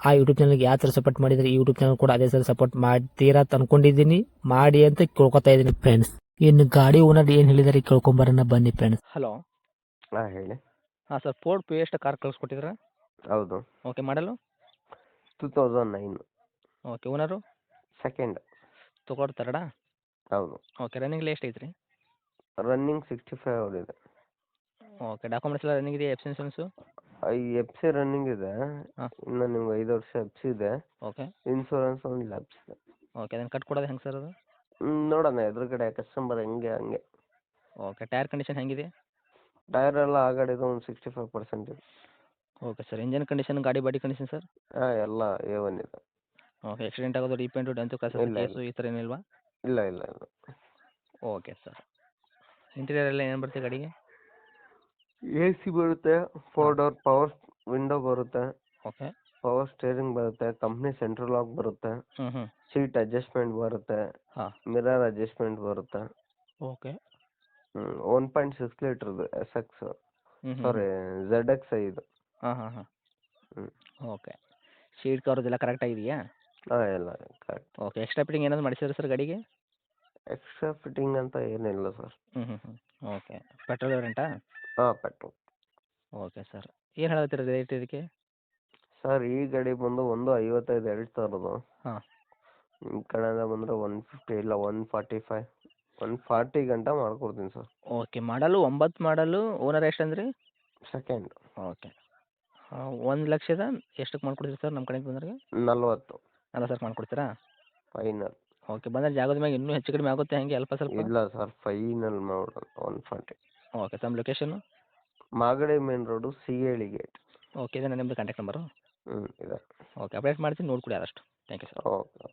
ಆ ಯೂಟ್ಯೂಬ್ ಚಾನಲ್ಗೆ ಯಾವ ಥರ ಸಪೋರ್ಟ್ ಮಾಡಿದರೆ ಈ ಯೂಟ್ಯೂಬ್ ಚಾನಲ್ ಕೂಡ ಅದೇ ಥರ ಸಪೋರ್ಟ್ ಮಾಡ್ತೀರಾ ಅಂತ ಅನ್ಕೊಂಡಿದ್ದೀನಿ. ಮಾಡಿ ಅಂತ ಕೇಳ್ಕೊತಾ ಇದ್ದೀನಿ ಫ್ರೆಂಡ್ಸ್ ಇನ್ನು ಗಾಡಿ ಓನರ್ ಏನು ಹೇಳಿದಾರೆ ಕೇಳ್ಕೊಂಬರೋಣ ಬನ್ನಿ ಫ್ರೆಂಡ್ಸ್ ಹಲೋ ಹಾಂ ಹೇಳಿ. ಹಾಂ ಸರ್ ಫೋರ್ಡ್ ಪೇಸ್ಟ್ ಕಾರ್ ಕಳಿಸ್ಕೊಟ್ಟಿದ್ರ ಹೌದು. ಓಕೆ ಮಾಡಲು two thousand nine okay owner second ತೊಗೊಡ್ತಾರಡ ಹೌದು. ಓಕೆ ರನ್ನಿಂಗ್ ಎಷ್ಟು ಐತ್ರಿ ರನ್ನಿಂಗ್ ಸಿಕ್ಸ್ಟಿ ಫೈವ್ ಇದೆ ಓಕೆ ಡಾಕ್ಯುಮೆಂಟ್ಸ್ ಎಲ್ಲ ರನ್ನಿಂಗ್ ಇದೆ F insurance F C running ಇದೆ. ಇನ್ನ ಇನ್ನು ನಿಮ್ಗೆ ಐದು ವರ್ಷ ಎಫ್ ಸಿ ಇದೆ. ಓಕೆ ಇನ್ಶೂರೆನ್ಸ್ ಒಂದು ಲ್ಯಾಬ್ಸ್ ಇದೆ ಓಕೆ ಅದನ್ನು ಕಟ್ ಕೊಡೋದು ಹೆಂಗೆ ಸರ್ ಅದು? ಹ್ಮ್, ನೋಡೋಣ ಎದುರುಗಡೆ ಕಸ್ಟಮರ್ ಹೆಂಗೆ ಹಂಗೆ. ಓಕೆ ಟೈರ್ ಕಂಡೀಷನ್ ಹೆಂಗಿದೆ? ಟೈರ್ ಎಲ್ಲ ಆಗಡಿದು ಒಂದು ಸಿಕ್ಸ್ಟಿ ಫೈವ್ ಪರ್ಸೆಂಟ್ ಇದೆ. ಓಕೆ ಸರ್ ಇಂಜನ್ ಕಂಡೀಷನ್ ಗಾಡಿ ಬಾಡಿ ಕಂಡೀಷನ್ ಸರ್ ಹಾಂ ಎಲ್ಲ ಎ ಒನ್ ಇದೆ. ಓಕೆ ಆಕ್ಸಿಡೆಂಟ್ ಆಗೋದು ಡಿಪೆಂಡ್ ಡೆಂತು ಕಾಸು ಇಲ್ಲ, ಕೇಸು ಈ ಥರ ಏನಿಲ್ವಾ? ಇಲ್ಲ ಇಲ್ಲ ಇಲ್ಲ. ಓಕೆ ಸರ್ ಇಂಟೀರಿಯರ್ ಎಲ್ಲ ಏನು ಬರ್ತೀವಿ ಗಾಡಿಗೆ? ಎ ಸಿ ಬರುತ್ತೆ ಫೋರ್ ಡೋರ್ ಪವರ್ ವಿಂಡೋ ಬರುತ್ತೆ. ಓಕೆ ಪವರ್ ಸ್ಟೇರಿಂಗ್ ಬರುತ್ತೆ ಕಂಪ್ನಿ ಸೆಂಟ್ರಲ್ ಲಾಕ್ ಬರುತ್ತೆ. ಹ್ಞೂ ಹ್ಞೂ ಸೀಟ್ ಅಡ್ಜಸ್ಟ್ಮೆಂಟ್ ಬರುತ್ತೆ. ಹಾಂ. ಮಿರರ್ ಅಡ್ಜಸ್ಟ್ಮೆಂಟ್ ಬರುತ್ತೆ. Okay one point six litre S X sorry Z X ಇದು ಹಾಂ ಹಾಂ ಹಾಂ. ಹ್ಮ್. ಓಕೆ ಸೀಟ್ ಕವರ್ದೆಲ್ಲ ಕರೆಕ್ಟ್ ಆಗಿದೆಯಾ? ಹಾಂ ಎಲ್ಲ ಕರೆಕ್ಟ್ ಓಕೆ ಎಕ್ಸ್ಟ್ರಾ ಫಿಟ್ಟಿಂಗ್ ಏನಾದ್ರು ಮಾಡಿಸಿದ್ರೆ ಸರ್ ಗಾಡಿಗೆ? ಎಕ್ಸ್ಟ್ರಾ ಫಿಟ್ಟಿಂಗ್ ಅಂತ ಏನಿಲ್ಲ ಸರ್ ಹ್ಞೂ ಹ್ಞೂ ಹ್ಞೂ ಓಕೆ ಪೆಟ್ರೋಲ್ ವೇರಿಯಂಟಾ ಹಾಂ ಪೆಟ್ರೋಲ್. Okay sir. ಏನು ಹೇಳತ್ತೀರ ರೇಟ್ ಇದಕ್ಕೆ? ಸರ್ ಈ ಗಾಡಿ ಬಂದು ಒಂದು ಐವತ್ತೈದು ಎರಡು ಹಾಂ. ನಿಮ್ಮ ಕಡೆಯಿಂದ ಬಂದರೆ ಒನ್ ಫಿಫ್ಟಿ ಇಲ್ಲ one forty five one forty ಗಂಟ ಮಾಡ್ಕೊಡ್ತೀನಿ ಸರ್. ಓಕೆ ಮಾಡಲು ಒಂಬತ್ತು ಮಾಡಲು ಓನರ್ ಎಷ್ಟು ಅಂದ್ರಿ? Second okay. ಒಂದು ಲಕ್ಷದ ಎಷ್ಟಕ್ಕೆ ಮಾಡ್ಕೊಡ್ತೀರಿ ಸರ್ ನಮ್ಮ ಕಡೆಯಿಂದ ಬಂದ್ರೆ ನಲ್ವತ್ತು. ಅಲ್ಲ ಸರ್ ಮಾಡ್ಕೊಡ್ತೀರಾ? ಫೈನಲ್. ಓಕೆ ಬಂದರೆ ಜಾಗದ ಮ್ಯಾಗ ಇನ್ನೂ ಹೆಚ್ಚು ಕಡಿಮೆ ಆಗುತ್ತೆ ಹಂಗೆ ಅಲ್ಪ ಸ್ವಲ್ಪ? ಇಲ್ಲ ಸರ್ ಫೈನಲ್ ಮಾಡೋಣ ಒನ್ ಫಾರ್ಟಿ. ಓಕೆ ತಮ್ಮ ಲೊಕೇಶನು ಮಾಗಡಿ ಮೇನ್ ರೋಡು ಸಿಗೇಳಿ ಗೇಟ್ ಓಕೆ ಇದೆ ನಿಮ್ಮದು ಕಾಂಟ್ಯಾಕ್ಟ್ ನಂಬರು ಹ್ಞೂ ಇದೆ ಓಕೆ ಅಪ್ಡೇಟ್ ಮಾಡ್ತೀನಿ ನೋಡ್ಕೊಡಿ ಆದಷ್ಟು. Thank you sir okay.